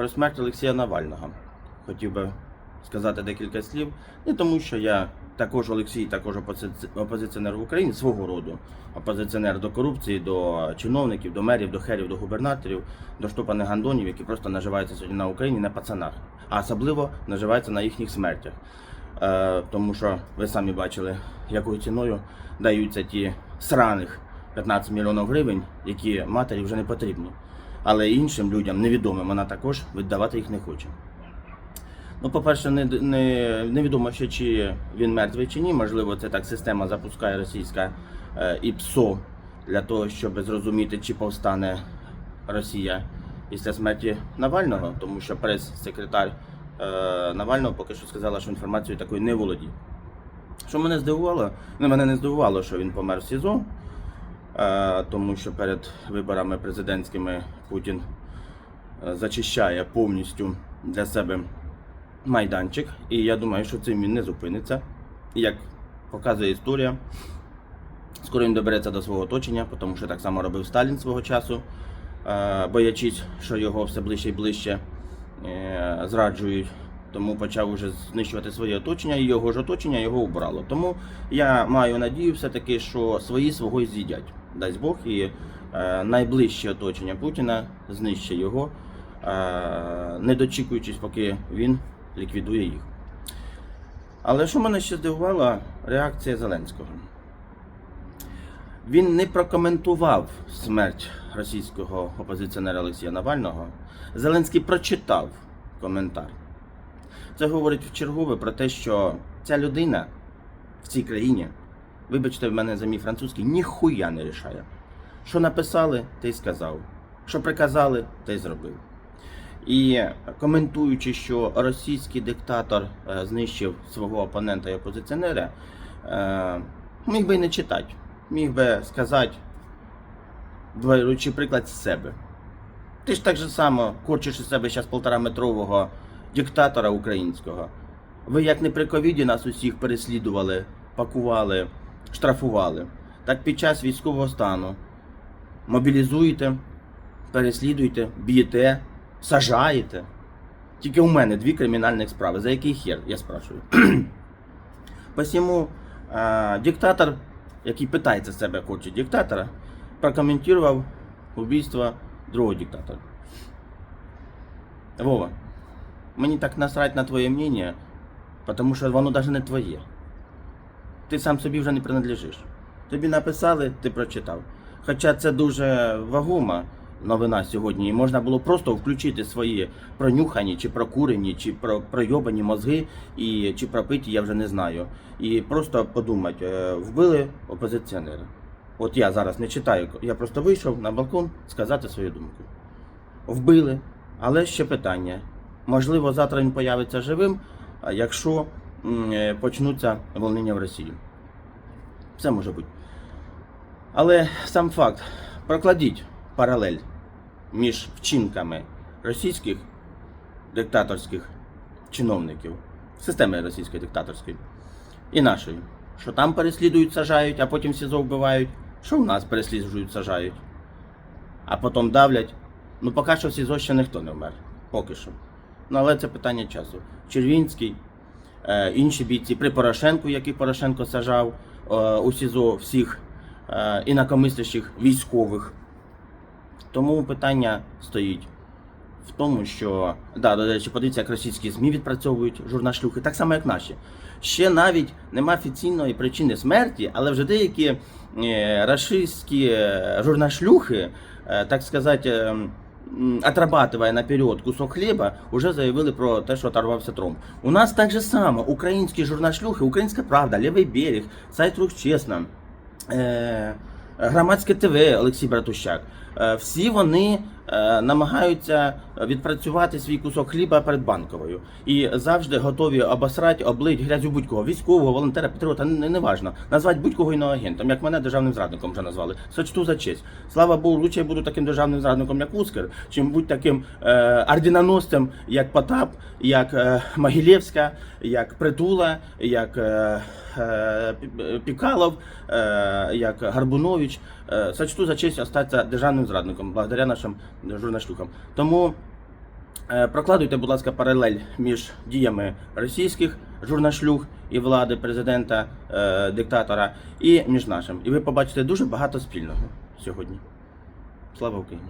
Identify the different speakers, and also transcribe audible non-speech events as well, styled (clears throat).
Speaker 1: про смерть Олексія Навального. Хотів би сказати декілька слів. Не тому, що я також Олексій, також опозиціонер в Україні свого роду. Опозиціонер до корупції, до чиновників, до мерів, до херів, до губернаторів, до штопаних гандонів, які просто наживаються сьогодні на Україні на пацанах, а особливо наживаються на їхніх смертях. Е, тому що ви самі бачили, якою ціною даються ті сраних 15 мільйонів гривень, які матері вже не потрібні. Але іншим людям, невідомим, вона також віддавати їх не хоче. Ну, по-перше, не, не, невідомо ще, чи він мертвий чи ні. Можливо, це так система запускає російська е, і ПСО для того, щоб зрозуміти, чи повстане Росія після смерті Навального, тому що прес-секретар е, Навального поки що сказала, що інформацією такою не володіє. Що мене здивувало, ну, мене не здивувало, що він помер в СІЗО, тому що перед виборами президентськими Путін е, зачищає повністю для себе майданчик. І я думаю, що цим він не зупиниться. Як показує історія, скоро він добереться до свого оточення, тому що так само робив Сталін свого часу, е, боячись, що його все ближче і ближче е, зраджують. Тому почав уже знищувати своє оточення, і його ж оточення його убрало. Тому я маю надію все-таки, що свої свого з'їдять. Дасть Бог, і е, найближче оточення Путіна знищить його, е, не дочікуючись, поки він ліквідує їх. Але що мене ще здивувала реакція Зеленського. Він не прокоментував смерть російського опозиціонера Олексія Навального. Зеленський прочитав коментар. Це говорить в чергове про те, що ця людина в цій країні, вибачте в мене за мій французький, ніхуя не рішає. Що написали, те й сказав. Що приказали, те й зробив. І коментуючи, що російський диктатор е, знищив свого опонента і опозиціонера, е, міг би і не читати, міг би сказати, беручи приклад з себе. Ти ж так же само корчиш із себе зараз полтораметрового диктатора українського. Ви як не при ковіді нас усіх переслідували, пакували, штрафували, так під час військового стану мобілізуєте, переслідуєте, б'єте, сажаєте. Тільки у мене дві кримінальних справи. За який хер, я спрашиваю. (clears throat) Посему диктатор, який питається себе хоче диктатора, прокоментував вбивство другого диктатора. Вова, мені так насрать на твоє мнение, тому що воно навіть не твоє. Ти сам собі вже не принадлежиш. Тобі написали, ти прочитав. Хоча це дуже вагома новина сьогодні, і можна було просто включити свої пронюхані, чи прокурені, чи про пройобані мозги, і чи пропиті, я вже не знаю. І просто подумати, е, вбили опозиціонера. От я зараз не читаю, я просто вийшов на балкон сказати свою думку. Вбили, але ще питання. Можливо, завтра він появиться живим, якщо почнуться волнення в Росії. Все може бути. Але сам факт, прокладіть паралель між вчинками російських диктаторських чиновників, системи російської диктаторської і нашої. Що там переслідують, сажають, а потім СІЗО вбивають, що в нас переслідують, сажають, а потім давлять. Ну, поки що в СІЗО ще ніхто не вмер. Поки що. Ну, але це питання часу. Червінський, е, інші бійці при Порошенку, яких Порошенко сажав е, у СІЗО всіх е, інакомислящих військових. Тому питання стоїть в тому, що да, до речі, подивіться, як російські ЗМІ відпрацьовують журнашлюхи, так само, як наші. Ще навіть нема офіційної причини смерті, але вже деякі е, рашистські е, журнашлюхи, е, так сказати, е, м, отрабатывая наперед кусок хліба, вже заявили про те, що оторвався тромб. У нас так же само українські журнашлюхи, Українська Правда, Лівий берег, сайт Рух Чесно, е, Громадське ТВ Олексій Братущак. Е, Всі вони намагаються відпрацювати свій кусок хліба перед банковою і завжди готові обосрати, облить грязю будь-кого, військового, волонтера, патріота, не, не важно. Назвати будь-кого іноагентом, як мене державним зрадником вже назвали. Сочту за честь. Слава Богу, лучше я буду таким державним зрадником, як Ускер, чим будь таким е, орденоносцем, як Потап, як е, Могилєвська, як Притула, як е, е, Пікалов, е, як Гарбунович. Е, сочту за честь остатися державним зрадником, благодаря нашим журнашлюкам. Тому Е, Прокладуйте, будь ласка, паралель між діями російських журнашлюг і влади, президента, е, диктатора, і між нашим. І ви побачите дуже багато спільного сьогодні. Слава Україні!